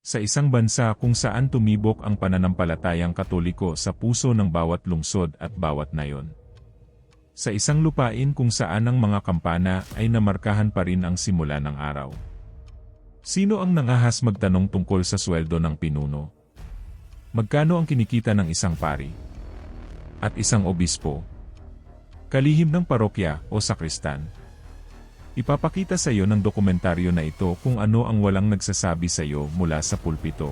Sa isang bansa kung saan tumibok ang pananampalatayang katoliko sa puso ng bawat lungsod at bawat nayon. Sa isang lupain kung saan ang mga kampana ay namarkahan pa rin ang simula ng araw. Sino ang nangahas magtanong tungkol sa sweldo ng pinuno? Magkano ang kinikita ng isang pari? At isang obispo? Kalihim ng parokya o sakristan? Ipapakita sa iyo ng dokumentaryo na ito kung ano ang walang nagsasabi sa iyo mula sa pulpito.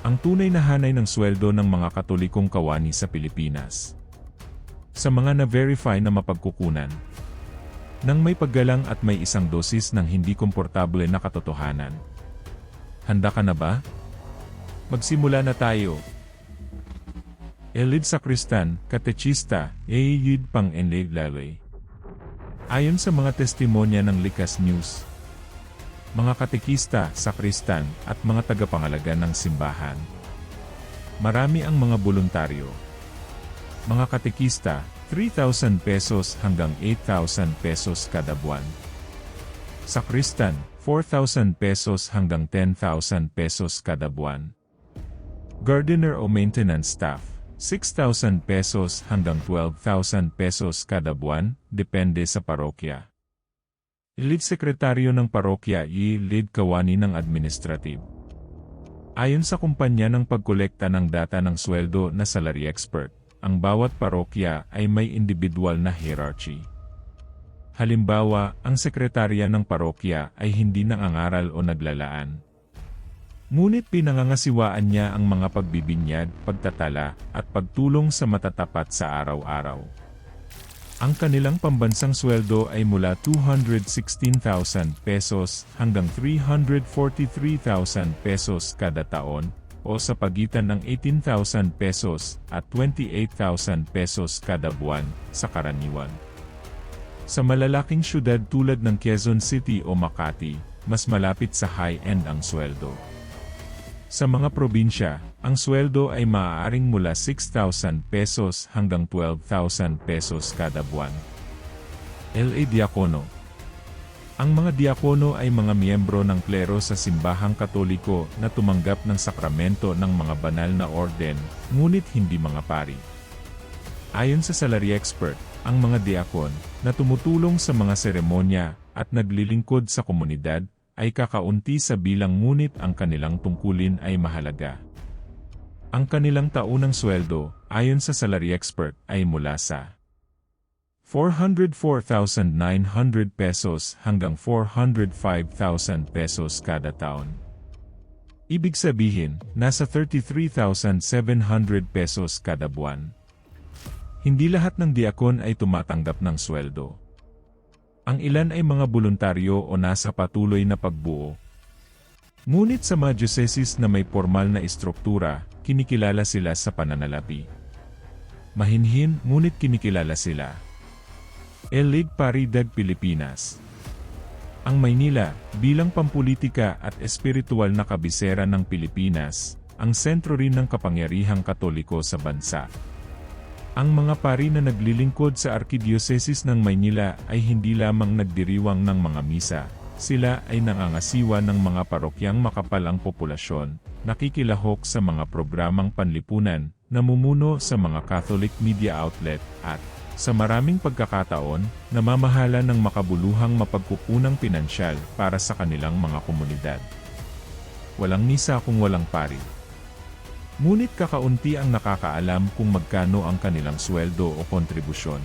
Ang tunay na hanay ng sweldo ng mga katolikong kawani sa Pilipinas. Sa mga na-verify na mapagkukunan. Nang may paggalang at may isang dosis ng hindi komportable na katotohanan. Handa ka na ba? Magsimula na tayo. Elid Sakristan, Katechista, Eiyid Pang Enleg Lalay. Ayon sa mga testimonya ng Likas News, mga katekista, sakristan, at mga tagapangalaga ng simbahan. Marami ang mga voluntaryo. Mga katekista, 3,000 pesos hanggang 8,000 pesos kada buwan. Sakristan, 4,000 pesos hanggang 10,000 pesos kada buwan. Gardener o maintenance staff, 6,000 pesos hanggang 12,000 pesos kada buwan, depende sa parokya. Lead sekretaryo ng parokya i-lead kawani ng administrative. Ayon sa kumpanya ng pagkolekta ng data ng sweldo na salary expert, ang bawat parokya ay may individual na hierarchy. Halimbawa, ang sekretarya ng parokya ay hindi nangangaral o naglalaan, Ngunit pinangangasiwaan niya ang mga pagbibinyag, pagtatala, at pagtulong sa matatapat sa araw-araw. Ang kanilang pambansang sweldo ay mula 216,000 pesos hanggang 343,000 pesos kada taon, o sa pagitan ng 18,000 pesos at 28,000 pesos kada buwan, sa karaniwan. Sa malalaking syudad tulad ng Quezon City o Makati, mas malapit sa high-end ang sweldo. Sa mga probinsya, ang sweldo ay maaaring mula 6,000 pesos hanggang 12,000 pesos kada buwan. LA Diakono Ang mga diakono ay mga miyembro ng klero sa simbahang katoliko na tumanggap ng sakramento ng mga banal na orden, ngunit hindi mga pari. Ayon sa salary expert, ang mga diakon, na tumutulong sa mga seremonya at naglilingkod sa komunidad, ay kakaunti sa bilang ngunit ang kanilang tungkulin ay mahalaga. Ang kanilang taunang sweldo, ayon sa salary expert, ay mula sa 404,900 pesos hanggang 405,000 pesos kada taon. Ibig sabihin, nasa 33,700 pesos kada buwan. Hindi lahat ng diakon ay tumatanggap ng sweldo. Ang ilan ay mga voluntaryo o nasa patuloy na pagbuo. Ngunit sa mga dioceses na may formal na istruktura, kinikilala sila sa pananalapi. Mahinhin, ngunit kinikilala sila. Elig Paridag Pilipinas Ang Maynila, bilang pampulitika at espiritual na kabisera ng Pilipinas, ang sentro rin ng kapangyarihang katoliko sa bansa. Ang mga pari na naglilingkod sa Arkidiyosesis ng Maynila ay hindi lamang nagdiriwang ng mga misa, sila ay nangangasiwa ng mga parokyang makapal ang populasyon, nakikilahok sa mga programang panlipunan, namumuno sa mga Catholic media outlet, at, sa maraming pagkakataon, namamahala ng makabuluhang mapagkukunang pinansyal para sa kanilang mga komunidad. Walang misa kung walang pari. Ngunit kakaunti ang nakakaalam kung magkano ang kanilang sweldo o kontribusyon.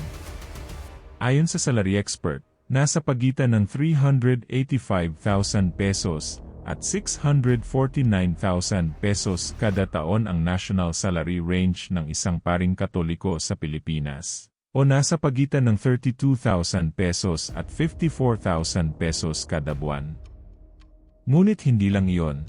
Ayon sa salary expert, nasa pagitan ng 385,000 pesos at 649,000 pesos kada taon ang national salary range ng isang paring katoliko sa Pilipinas. O nasa pagitan ng 32,000 pesos at 54,000 pesos kada buwan. Ngunit hindi lang iyon,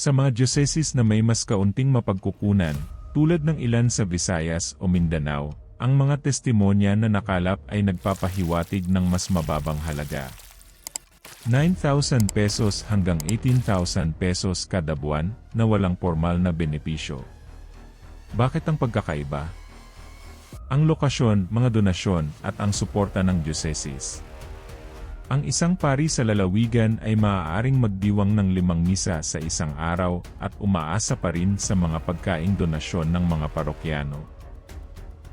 sa mga dioceses na may mas kaunting mapagkukunan, tulad ng ilan sa Visayas o Mindanao, ang mga testimonya na nakalap ay nagpapahiwatig ng mas mababang halaga. 9,000 pesos hanggang 18,000 pesos kada buwan na walang formal na benepisyo. Bakit ang pagkakaiba? Ang lokasyon, mga donasyon, at ang suporta ng dioceses. Ang isang pari sa lalawigan ay maaaring magdiwang ng limang misa sa isang araw at umaasa pa rin sa mga pagkaing donasyon ng mga parokyano.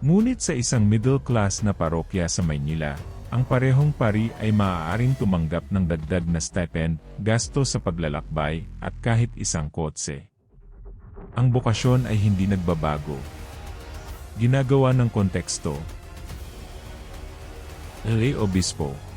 Ngunit sa isang middle-class na parokya sa Maynila, ang parehong pari ay maaaring tumanggap ng dagdag na stipend, gasto sa paglalakbay, at kahit isang kotse. Ang bokasyon ay hindi nagbabago. Ginagawa ng konteksto. Lay Obispo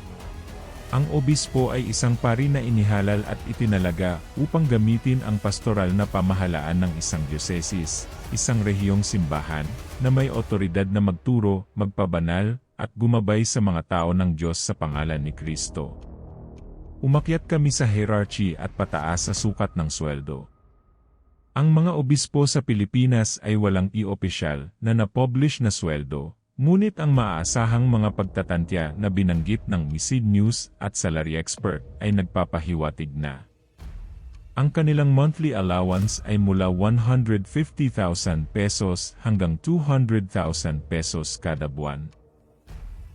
Ang obispo ay isang pari na inihalal at itinalaga upang gamitin ang pastoral na pamahalaan ng isang diocesis, isang rehiyong simbahan, na may otoridad na magturo, magpabanal, at gumabay sa mga tao ng Diyos sa pangalan ni Kristo. Umakyat kami sa hierarchy at pataas sa sukat ng sweldo. Ang mga obispo sa Pilipinas ay walang i-opisyal na na-publish na sweldo, ngunit ang maaasahang mga pagtatantya na binanggit ng Misid News at Salary Expert ay nagpapahiwatig na. Ang kanilang monthly allowance ay mula 150,000 pesos hanggang 200,000 pesos kada buwan.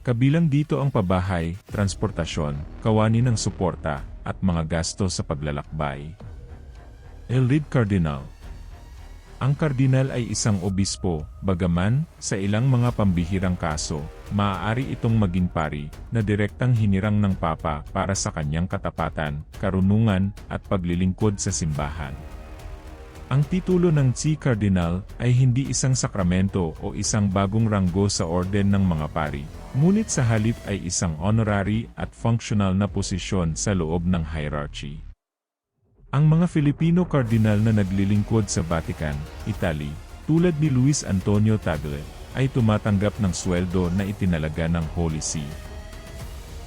Kabilang dito ang pabahay, transportasyon, kawani ng suporta, at mga gasto sa paglalakbay. Elite Cardinal Ang kardinal ay isang obispo, bagaman, sa ilang mga pambihirang kaso, maaari itong maging pari, na direktang hinirang ng papa para sa kanyang katapatan, karunungan, at paglilingkod sa simbahan. Ang titulo ng Chi Cardinal ay hindi isang sakramento o isang bagong ranggo sa orden ng mga pari, ngunit sa halip ay isang honorary at functional na posisyon sa loob ng hierarchy. Ang mga Filipino kardinal na naglilingkod sa Vatican, Italy, tulad ni Luis Antonio Tagle, ay tumatanggap ng sweldo na itinalaga ng Holy See.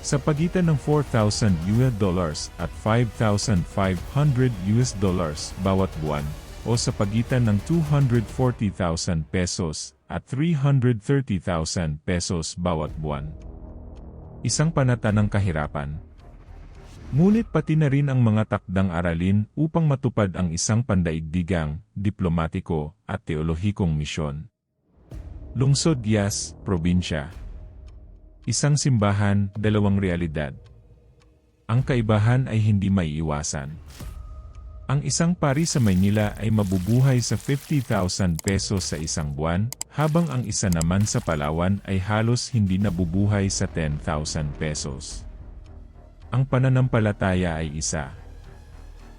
Sa pagitan ng 4,000 US dollars at 5,500 US dollars bawat buwan, o sa pagitan ng 240,000 pesos at 330,000 pesos bawat buwan. Isang panata ng kahirapan. Ngunit pati na rin ang mga takdang aralin upang matupad ang isang pandaigdigang, diplomatiko, at teolohikong misyon. Lungsod Yas, Probinsya Isang simbahan, dalawang realidad. Ang kaibahan ay hindi maiiwasan. Ang isang pari sa Maynila ay mabubuhay sa 50,000 pesos sa isang buwan, habang ang isa naman sa Palawan ay halos hindi nabubuhay sa 10,000 pesos. Ang pananampalataya ay isa.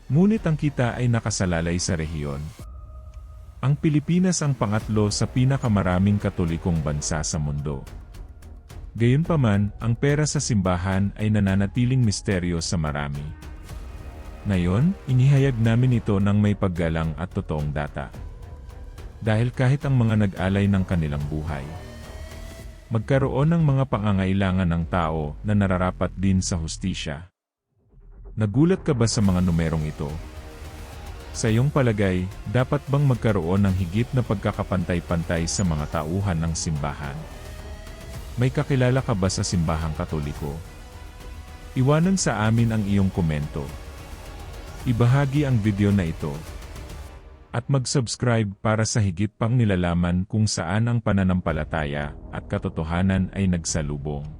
Ngunit ang kita ay nakasalalay sa rehiyon. Ang Pilipinas ang pangatlo sa pinakamaraming katolikong bansa sa mundo. Gayunpaman, ang pera sa simbahan ay nananatiling misteryo sa marami. Ngayon, inihayag namin ito ng may paggalang at totoong data. Dahil kahit ang mga nag-alay ng kanilang buhay, magkaroon ng mga pangangailangan ng tao na nararapat din sa hustisya. Nagulat ka ba sa mga numerong ito? Sa iyong palagay, dapat bang magkaroon ng higit na pagkakapantay-pantay sa mga tauhan ng simbahan? May kakilala ka ba sa simbahang katoliko? Iwanan sa amin ang iyong komento. Ibahagi ang video na ito. At mag-subscribe para sa higit pang nilalaman kung saan ang pananampalataya at katotohanan ay nagsalubong.